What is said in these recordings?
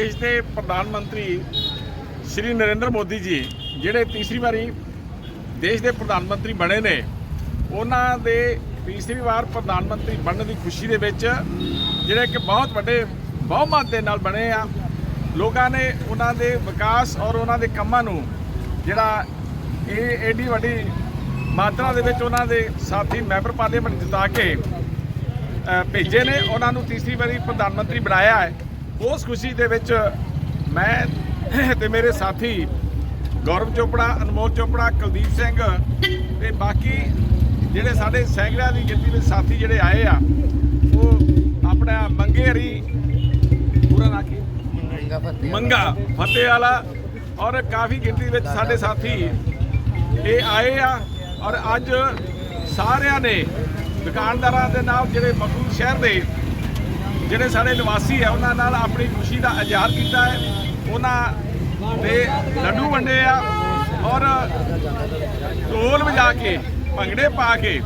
ਦੇਸ਼ ਦੇ ਪ੍ਰਧਾਨ ਮੰਤਰੀ ਸ਼੍ਰੀ ਨਰਿੰਦਰ ਮੋਦੀ ਜੀ, ਜਿਹੜੇ ਤੀਸਰੀ ਵਾਰੀ ਦੇਸ਼ ਦੇ ਪ੍ਰਧਾਨ ਮੰਤਰੀ ਬਣੇ ਨੇ, ਉਹਨਾਂ ਦੇ ਤੀਸਰੀ ਵਾਰ ਪ੍ਰਧਾਨ ਮੰਤਰੀ ਬਣਨ ਦੀ ਖੁਸ਼ੀ ਦੇ ਵਿੱਚ ਜਿਹੜੇ ਕਿ ਬਹੁਤ ਵੱਡੇ ਬਹੁਮਤ ਦੇ ਨਾਲ ਬਣੇ ਆ, ਲੋਕਾਂ ਨੇ ਉਹਨਾਂ ਦੇ ਵਿਕਾਸ ਔਰ ਉਹਨਾਂ ਦੇ ਕੰਮਾਂ ਨੂੰ ਜਿਹੜਾ ਇਹ ਏਡੀ ਵੱਡੀ ਮਾਤਰਾ ਦੇ ਵਿੱਚ ਉਹਨਾਂ ਦੇ ਸਾਥੀ ਮੈਂਬਰ ਪਾਰਲੀਮੈਂਟ ਜਿਤਾ ਕੇ ਭੇਜੇ ਨੇ, ਉਹਨਾਂ ਨੂੰ ਤੀਸਰੀ ਵਾਰੀ ਪ੍ਰਧਾਨ ਮੰਤਰੀ ਬਣਾਇਆ ਹੈ। ਉਸ ਖੁਸ਼ੀ ਦੇ ਵਿੱਚ ਮੈਂ ਤੇ ਮੇਰੇ ਸਾਥੀ ਗੌਰਵ ਚੋਪੜਾ ਅਨਮੋਲ ਚੋਪੜਾ ਕੁਲਦੀਪ ਸਿੰਘ ਤੇ ਬਾਕੀ ਜਿਹੜੇ ਸਾਡੇ ਸੈਂਕੜਿਆਂ ਦੀ ਗਿਣਤੀ ਵਿੱਚ ਸਾਥੀ ਜਿਹੜੇ ਆਏ ਆ ਉਹ ਆਪਣਾ ਮੰਗੇ ਹਰੀ ਪੂਰਾ ਨਾਂ ਕੀ? ਮੰਗਾ ਫਤਿਹ ਵਾਲਾ ਔਰ ਕਾਫੀ ਗਿਣਤੀ ਵਿੱਚ ਸਾਡੇ ਸਾਥੀ ਇਹ ਆਏ ਆ ਔਰ ਅੱਜ ਸਾਰਿਆਂ ਨੇ ਦੁਕਾਨਦਾਰਾਂ ਦੇ ਨਾਲ ਜਿਹੜੇ ਮਕਬੂਲ ਸ਼ਹਿਰ ਦੇ ਜਿਹੜੇ ਸਾਡੇ ਨਿਵਾਸੀ ਆ, ਉਹਨਾਂ ਨਾਲ ਆਪਣੀ ਖੁਸ਼ੀ ਦਾ ਇਜ਼ਹਾਰ ਕੀਤਾ ਹੈ। ਉਹਨਾਂ ਦੇ ਲੱਡੂ ਵੰਡੇ ਆ ਔਰ ਢੋਲ ਵਜਾ ਕੇ, ਭੰਗੜੇ ਪਾ ਕੇ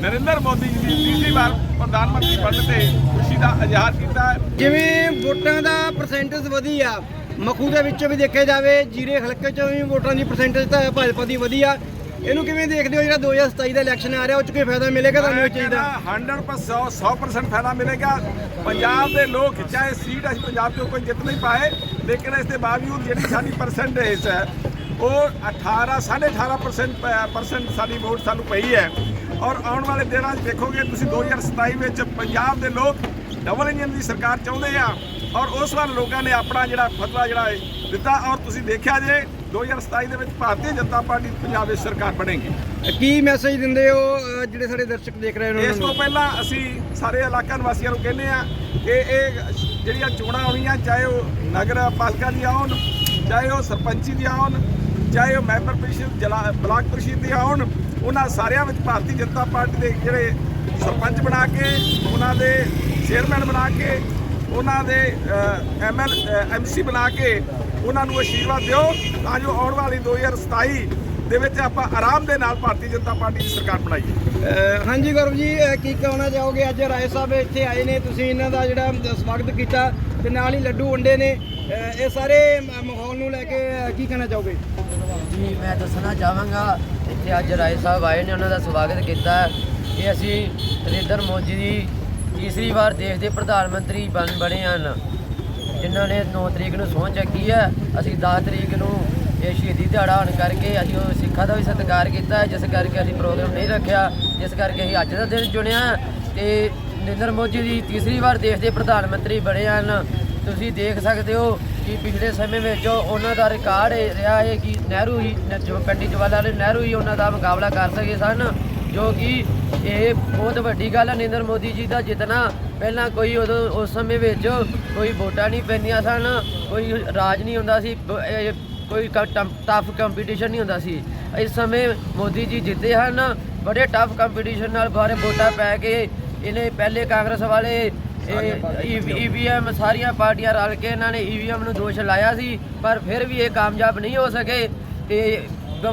ਨਰਿੰਦਰ ਮੋਦੀ ਜੀ ਦੀ ਤੀਸਰੀ ਵਾਰ ਪ੍ਰਧਾਨ ਮੰਤਰੀ ਬਣਨ ਤੇ ਖੁਸ਼ੀ ਦਾ ਇਜ਼ਹਾਰ ਕੀਤਾ ਹੈ। ਜਿਵੇਂ ਵੋਟਾਂ ਦਾ ਪਰਸੈਂਟੇਜ ਵਧੀ ਆ ਮਖੂ ਦੇ ਵਿੱਚੋਂ ਵੀ ਦੇਖਿਆ ਜਾਵੇ, ਜੀਰੇ ਹਲਕੇ ਚੋਂ ਵੀ ਵੋਟਾਂ ਦੀ ਪਰਸੈਂਟੇਜ ਤਾਂ ਭਾਜਪਾ ਦੀ ਵਧੀ ਆ। ਇਹਨੂੰ ਕਿਵੇਂ ਦੇਖਦੇ ਹੋ ਜਿਹੜਾ 2027 ਦਾ ਇਲੈਕਸ਼ਨ ਆ ਰਿਹਾ, ਉਹ ਚ ਕੋਈ ਫਾਇਦਾ ਮਿਲੇਗਾ ਤੁਹਾਨੂੰ ਇਹ ਚੀਜ਼ ਦਾ? 100% 100% ਫਾਇਦਾ ਮਿਲੇਗਾ। ਪੰਜਾਬ ਦੇ ਲੋਕ ਚਾਹੇ ਸੀਟ ਅਸੀਂ ਪੰਜਾਬ ਤੋਂ ਕੋਈ ਜਿੱਤ ਨਹੀਂ ਪਾਏ, ਲੇਕਿਨ ਇਸ ਦੇ ਬਾਵਜੂਦ ਜਿਹੜੀ ਸਾਡੀ ਪਰਸੈਂਟੇਜ ਹੈ, ਉਹ 18 18.5% ਪਰਸੈਂਟ ਸਾਡੀ ਵੋਟ ਸਾਨੂੰ ਪਈ ਹੈ। ਔਰ ਆਉਣ ਵਾਲੇ ਦਿਨਾਂ 'ਚ ਦੇਖੋਗੇ, ਤੁਸੀਂ 2027 ਵਿੱਚ ਪੰਜਾਬ ਦੇ ਲੋਕ ਡਬਲ ਇੰਜਨ ਦੀ ਸਰਕਾਰ ਚਾਹੁੰਦੇ ਆ। ਔਰ ਉਸ ਵਾਰ ਲੋਕਾਂ ਨੇ ਆਪਣਾ ਜਿਹੜਾ ਫਤਵਾ ਜਿਹੜਾ ਦਿੱਤਾ, ਔਰ ਤੁਸੀਂ ਦੇਖਿਆ ਜੇ 2027 ਦੇ ਵਿੱਚ ਭਾਰਤੀ ਜਨਤਾ ਪਾਰਟੀ ਪੰਜਾਬ ਵਿੱਚ ਸਰਕਾਰ ਬਣੇਗੀ। ਕੀ ਮੈਸੇਜ ਦਿੰਦੇ ਹੋ ਜਿਹੜੇ ਸਾਡੇ ਦਰਸ਼ਕ ਦੇਖ ਰਹੇ ਨੇ ਇਸ ਤੋਂ ਪਹਿਲਾਂ ਅਸੀਂ ਸਾਰੇ ਇਲਾਕਾ ਨਿਵਾਸੀਆਂ ਨੂੰ ਕਹਿੰਦੇ ਆ ਕਿ ਇਹ ਜਿਹੜੀਆਂ ਚੋਣਾਂ ਹੋਣੀਆਂ ਚਾਹੇ ਉਹ ਨਗਰ ਪਾਲਿਕਾ ਦੀਆਂ ਹੋਣ ਚਾਹੇ ਉਹ ਸਰਪੰਚੀ ਦੀਆਂ ਹੋਣ ਚਾਹੇ ਉਹ ਮੈਂਬਰ ਪ੍ਰੀਸ਼ਦ ਜਲਾ ਬਲਾਕ ਪ੍ਰੀਸ਼ਦ ਦੀਆਂ ਹੋਣ ਉਹਨਾਂ ਸਾਰਿਆਂ ਵਿੱਚ ਭਾਰਤੀ ਜਨਤਾ ਪਾਰਟੀ ਦੇ ਜਿਹੜੇ ਸਰਪੰਚ ਬਣਾ ਕੇ ਉਹਨਾਂ ਦੇ ਚੇਅਰਮੈਨ ਬਣਾ ਕੇ ਉਹਨਾਂ ਦੇ ਐਮਐਲ ਐਮਸੀ ਬਣਾ ਕੇ ਉਹਨਾਂ ਨੂੰ ਆਸ਼ੀਰਵਾਦ ਦਿਓ। ਤਾਂ ਜੋ ਆਉਣ ਵਾਲੀ 2027 ਦੇ ਵਿੱਚ ਆਪਾਂ ਆਰਾਮ ਦੇ ਨਾਲ ਭਾਰਤੀ ਜਨਤਾ ਪਾਰਟੀ ਦੀ ਸਰਕਾਰ ਬਣਾਈਏ। ਹਾਂਜੀ ਗੌਰਵ ਜੀ ਕੀ ਕਹਿਣਾ ਚਾਹੋਗੇ? ਅੱਜ ਰਾਏ ਸਾਹਿਬ ਇੱਥੇ ਆਏ ਨੇ ਤੁਸੀਂ ਇਹਨਾਂ ਦਾ ਜਿਹੜਾ ਸਵਾਗਤ ਕੀਤਾ ਤੇ ਨਾਲ ਹੀ ਲੱਡੂ ਵੰਡੇ ਨੇ। ਇਹ ਸਾਰੇ ਮਾਹੌਲ ਨੂੰ ਲੈ ਕੇ ਕੀ ਕਹਿਣਾ ਚਾਹੋਗੇ? ਜੀ ਮੈਂ ਦੱਸਣਾ ਚਾਹਾਂਗਾ ਇੱਥੇ ਅੱਜ ਰਾਏ ਸਾਹਿਬ ਆਏ ਨੇ ਉਹਨਾਂ ਦਾ ਸਵਾਗਤ ਕੀਤਾ। ਹੈ ਕਿ ਅਸੀਂ ਨਰਿੰਦਰ ਮੋਦੀ ਜੀ ਤੀਸਰੀ ਵਾਰ ਦੇਸ਼ ਦੇ ਪ੍ਰਧਾਨ ਮੰਤਰੀ ਬਣ ਬਣੇ ਹਨ। ਜਿਨ੍ਹਾਂ ਨੇ 9 ਤਰੀਕ ਨੂੰ ਸਹੁੰ ਚੱਕੀ ਹੈ, ਅਸੀਂ 10 ਤਰੀਕ ਨੂੰ ਇਹ ਸ਼ਹੀਦੀ ਦਿਹਾੜਾ ਹੋਣ ਕਰਕੇ ਅਸੀਂ ਉਹ ਸਿੱਖਾਂ ਦਾ ਵੀ ਸਤਿਕਾਰ ਕੀਤਾ ਜਿਸ ਕਰਕੇ ਅਸੀਂ ਪ੍ਰੋਗਰਾਮ ਨਹੀਂ ਰੱਖਿਆ, ਜਿਸ ਕਰਕੇ ਅਸੀਂ ਅੱਜ ਦਾ ਦਿਨ ਚੁਣਿਆ ਤੇ ਨਰਿੰਦਰ ਮੋਦੀ ਜੀ ਤੀਸਰੀ ਵਾਰ ਦੇਸ਼ ਦੇ ਪ੍ਰਧਾਨ ਮੰਤਰੀ ਬਣੇ ਹਨ। ਤੁਸੀਂ ਦੇਖ ਸਕਦੇ ਹੋ ਕਿ ਪਿਛਲੇ ਸਮੇਂ ਵਿੱਚ ਉਹਨਾਂ ਦਾ ਰਿਕਾਰਡ ਇਹ ਰਿਹਾ ਹੈ ਕਿ ਨਹਿਰੂ ਹੀ, ਜੋ ਪੰਡਿਤ ਜਵਾਹਰ ਲਾਲ ਨਹਿਰੂ ਹੀ ਉਹਨਾਂ ਦਾ ਮੁਕਾਬਲਾ ਕਰ ਸਕੇ ਸਨ, ਜੋ ਕਿ ਇਹ ਬਹੁਤ ਵੱਡੀ ਗੱਲ ਹੈ ਨਰਿੰਦਰ ਮੋਦੀ ਜੀ ਦਾ ਜਿੱਤਣਾ। ਪਹਿਲਾਂ ਕੋਈ ਉਦੋਂ ਉਸ ਸਮੇਂ ਵਿੱਚ ਕੋਈ ਵੋਟਾਂ ਨਹੀਂ ਪੈਂਦੀਆਂ ਸਨ ਕੋਈ ਰਾਜ ਨਹੀਂ ਹੁੰਦਾ ਸੀ ਇਹ ਕੋਈ ਟਫ ਕੰਪੀਟੀਸ਼ਨ ਨਹੀਂ ਹੁੰਦਾ ਸੀ। ਇਸ ਸਮੇਂ ਮੋਦੀ ਜੀ ਜਿੱਤੇ ਹਨ ਬੜੇ ਟਫ ਕੰਪੀਟੀਸ਼ਨ ਨਾਲ ਬਾਰੇ ਵੋਟਾਂ ਪੈ ਕੇ ਇਹਨੇ ਪਹਿਲੇ ਕਾਂਗਰਸ ਵਾਲੇ ਈਵੀਐਮ ਸਾਰੀਆਂ ਪਾਰਟੀਆਂ ਰਲ ਕੇ ਇਹਨਾਂ ਨੇ ਈਵੀਐਮ ਨੂੰ ਦੋਸ਼ ਲਾਇਆ ਸੀ ਪਰ ਫਿਰ ਵੀ ਇਹ ਕਾਮਯਾਬ ਨਹੀਂ ਹੋ ਸਕੇ। ਤੇ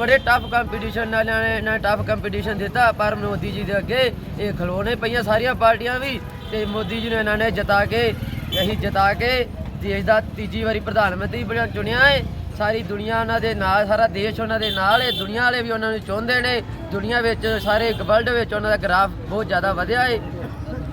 ਬੜੇ ਟਫ ਕੰਪੀਟੀਸ਼ਨ ਨਾਲ ਇਹਨਾਂ ਨੇ ਇਹਨਾਂ ਟਫ ਕੰਪੀਟੀਸ਼ਨ ਦਿੱਤਾ, ਪਰ ਮੋਦੀ ਜੀ ਦੇ ਅੱਗੇ ਇਹ ਖਲੋਣੇ ਪਈਆਂ ਸਾਰੀਆਂ ਪਾਰਟੀਆਂ ਵੀ ਤੇ ਮੋਦੀ ਜੀ ਨੂੰ ਇਹਨਾਂ ਨੇ ਜਿਤਾ ਕੇ, ਅਸੀਂ ਜਿਤਾ ਕੇ ਦੇਸ਼ ਦਾ ਤੀਜੀ ਵਾਰੀ ਪ੍ਰਧਾਨ ਮੰਤਰੀ ਬਣਿਆ ਚੁਣਿਆ ਹੈ। ਸਾਰੀ ਦੁਨੀਆ ਉਹਨਾਂ ਦੇ ਨਾਲ, ਸਾਰਾ ਦੇਸ਼ ਉਹਨਾਂ ਦੇ ਨਾਲ ਹੈ। ਦੁਨੀਆ ਵਾਲੇ ਵੀ ਉਹਨਾਂ ਨੂੰ ਚਾਹੁੰਦੇ ਨੇ। ਦੁਨੀਆ ਵਿੱਚ, ਸਾਰੇ ਵਰਲਡ ਵਿੱਚ ਉਹਨਾਂ ਦਾ ਗ੍ਰਾਫ ਬਹੁਤ ਜ਼ਿਆਦਾ ਵਧਿਆ ਹੈ।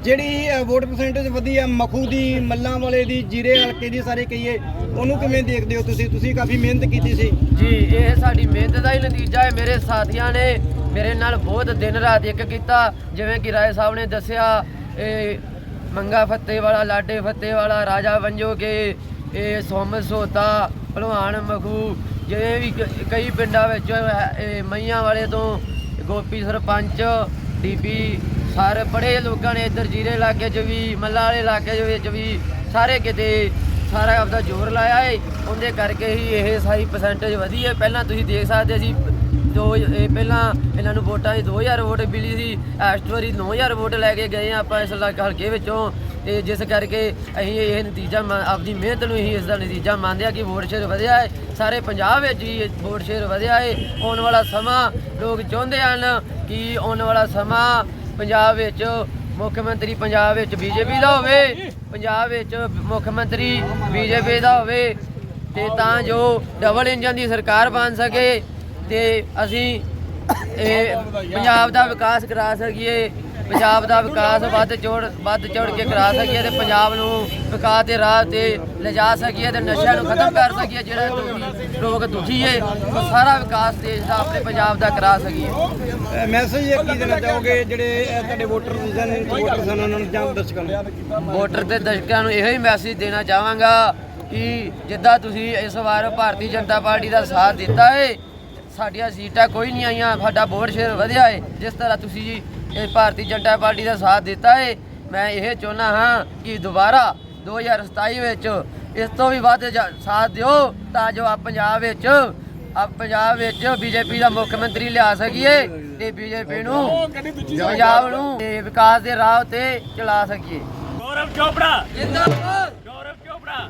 ਜਿਹੜੀ ਵੋਟ ਪਰਸੈਂਟੇਜ ਵਧੀ ਆ, ਮਖੂ ਦੀ, ਮੱਲਾਂ ਵਾਲੇ ਦੀ, ਜੀਰੇ ਹਲਕੇ ਦੀ ਸਾਰੇ ਕਹੀਏ, ਉਹਨੂੰ ਕਿਵੇਂ ਦੇਖਦੇ ਹੋ ਤੁਸੀਂ? ਤੁਸੀਂ ਕਾਫੀ ਮਿਹਨਤ ਕੀਤੀ ਸੀ। ਜੀ, ਇਹ ਸਾਡੀ ਮਿਹਨਤ ਦਾ ਹੀ ਨਤੀਜਾ ਹੈ। ਮੇਰੇ ਸਾਥੀਆਂ ਨੇ ਮੇਰੇ ਨਾਲ ਬਹੁਤ ਦਿਨ ਰਾਤ ਇੱਕ ਕੀਤਾ। ਜਿਵੇਂ ਕਿ ਰਾਏ ਸਾਹਿਬ ਨੇ ਦੱਸਿਆ, ਇਹ ਮੰਗਾ ਫੱਤੇ ਵਾਲਾ ਲਾਡੇ ਫੱਤੇ ਵਾਲਾ ਰਾਜਾ ਵੰਜੋ ਕੇ ਇਹ ਸੋਮ ਸੋਤਾ, ਭਲਵਾਨ ਮਖੂ ਜਿਹੜੇ ਵੀ ਕ- ਕਈ ਪਿੰਡਾਂ ਵਿੱਚ, ਇਹ ਮਈਆਂ ਵਾਲੇ ਤੋਂ ਗੋਪੀ ਸਰਪੰਚ ਡੀਪੀ ਸਾਰੇ ਬੜੇ ਲੋਕਾਂ ਨੇ ਇੱਧਰ ਜੀਰੇ ਇਲਾਕੇ 'ਚ ਵੀ, ਮੱਲਾ ਵਾਲੇ ਇਲਾਕੇ ਦੇ ਵਿੱਚ ਵੀ ਸਾਰੇ ਕਿਤੇ ਸਾਰਾ ਆਪਦਾ ਜ਼ੋਰ ਲਾਇਆ ਏ। ਉਹਦੇ ਕਰਕੇ ਹੀ ਇਹ ਸਾਰੀ ਪਰਸੈਂਟੇਜ ਵਧੀ ਹੈ ਪਹਿਲਾਂ ਤੁਸੀਂ ਦੇਖ ਸਕਦੇ ਸੀ, ਦੋ ਇਹ ਪਹਿਲਾਂ ਇਹਨਾਂ ਨੂੰ ਵੋਟਾਂ ਦੀ 2000 ਵੋਟ ਮਿਲੀ ਸੀ। ਇਸ ਵਾਰੀ 9000 ਵੋਟ ਲੈ ਕੇ ਗਏ ਹਾਂ ਆਪਾਂ ਇਸ ਇਲਾਕੇ ਹਲਕੇ ਵਿੱਚੋਂ। ਤੇ ਜਿਸ ਕਰਕੇ ਅਸੀਂ ਇਹ ਨਤੀਜਾ ਮੰਨ- ਆਪਦੀ ਮਿਹਨਤ ਨੂੰ ਹੀ ਇਸ ਦਾ ਨਤੀਜਾ ਮੰਨਦੇ ਆ ਕਿ ਵੋਟ ਸ਼ੇਅਰ ਵਧਿਆ ਹੈ ਸਾਰੇ ਪੰਜਾਬ ਵਿੱਚ ਹੀ ਵੋਟ ਸ਼ੇਅਰ ਵਧਿਆ ਹੈ ਆਉਣ ਵਾਲਾ ਸਮਾਂ ਲੋਕ ਚਾਹੁੰਦੇ ਹਨ ਕਿ ਆਉਣ ਵਾਲਾ ਸਮਾਂ ਪੰਜਾਬ ਵਿੱਚ ਮੁੱਖ ਮੰਤਰੀ ਪੰਜਾਬ ਵਿੱਚ ਬੀਜੇਪੀ ਦਾ ਹੋਵੇ, ਪੰਜਾਬ ਵਿੱਚ ਮੁੱਖ ਮੰਤਰੀ ਬੀਜੇਪੀ ਦਾ ਹੋਵੇ, ਤੇ ਤਾਂ ਜੋ ਡਬਲ ਇੰਜਨ ਦੀ ਸਰਕਾਰ ਬਣ ਸਕੇ ਤੇ ਅਸੀਂ ਇਹ ਪੰਜਾਬ ਦਾ ਵਿਕਾਸ ਕਰਾ ਸਕੀਏ। ਪੰਜਾਬ ਦਾ ਵਿਕਾਸ ਵੱਧ ਚੜ ਵੱਧ ਚੜ ਕੇ ਕਰਾ ਸਕੀਏ ਤੇ ਪੰਜਾਬ ਨੂੰ ਵਿਕਾਸ ਦੇ ਰਾਹ ਤੇ ਲਿਜਾ ਸਕੀਏ ਤੇ ਨਸ਼ਿਆਂ ਨੂੰ ਖਤਮ ਕਰ ਸਕੀਏ ਜਿਹੜਾ ਦੁਖੀ ਲੋਕ ਦੁਖੀ ਏ ਉਹ ਸਾਰਾ ਵਿਕਾਸ ਦੇਸ਼ ਦਾ ਆਪਣੇ ਪੰਜਾਬ ਦਾ ਕਰਾ ਸਕੀਏ। ਮੈਸੇਜ ਕੀ ਦੇਣਾ ਚਾਹੋਗੇ? ਜਿਹੜੇ ਤੁਹਾਡੇ ਵੋਟਰ ਸਨ ਵੋਟਰ ਸਨ ਉਹਨਾਂ ਨੂੰ ਜਾਂ ਦਰਸ਼ਕਾਂ ਨੂੰ ਵੋਟਰ ਤੇ ਦਰਸ਼ਕਾਂ ਨੂੰ ਇਹੋ ਹੀ ਮੈਸੇਜ ਦੇਣਾ ਚਾਹਾਂਗਾ ਕਿ ਜਿੱਦਾਂ ਤੁਸੀਂ ਇਸ ਵਾਰ ਭਾਰਤੀ ਜਨਤਾ ਪਾਰਟੀ ਦਾ ਸਾਥ ਦਿੱਤਾ ਏ ਸਾਡੀਆਂ ਸੀਟਾਂ ਕੋਈ ਨਹੀਂ ਆਈਆਂ ਸਾਡਾ ਵੋਟ ਸ਼ੇਅਰ ਵਧਿਆ ਏ ਜਿਸ ਤਰ੍ਹਾਂ ਤੁਸੀਂ ਜੀ ਇਹ ਭਾਰਤੀ ਜਨਤਾ ਪਾਰਟੀ ਦਾ ਸਾਥ ਦਿੱਤਾ ਏ। ਮੈਂ ਇਹ ਚਾਹੁੰਦਾ ਹਾਂ ਕਿ ਦੁਬਾਰਾ 2027 ਵਿੱਚ ਇਸ ਤੋਂ ਵੀ ਵੱਧ ਸਾਥ ਦਿਓ ਤਾਂ ਜੋ ਆ ਪੰਜਾਬ ਵਿੱਚ ਆ ਪੰਜਾਬ ਵਿੱਚ ਬੀਜੇਪੀ ਦਾ ਮੁੱਖ ਮੰਤਰੀ ਲਿਆ ਸਕੀਏ ਤੇ ਬੀਜੇਪੀ ਨੂੰ ਪੰਜਾਬ ਨੂੰ ਤੇ ਵਿਕਾਸ ਦੇ ਰਾਹ ਤੇ ਚਲਾ ਸਕੀਏ। ਗੌਰਵ ਚੋਪੜਾ। ਜਿੰਦਾਬਾਦ। ਗੌਰਵ ਚੋਪੜਾ।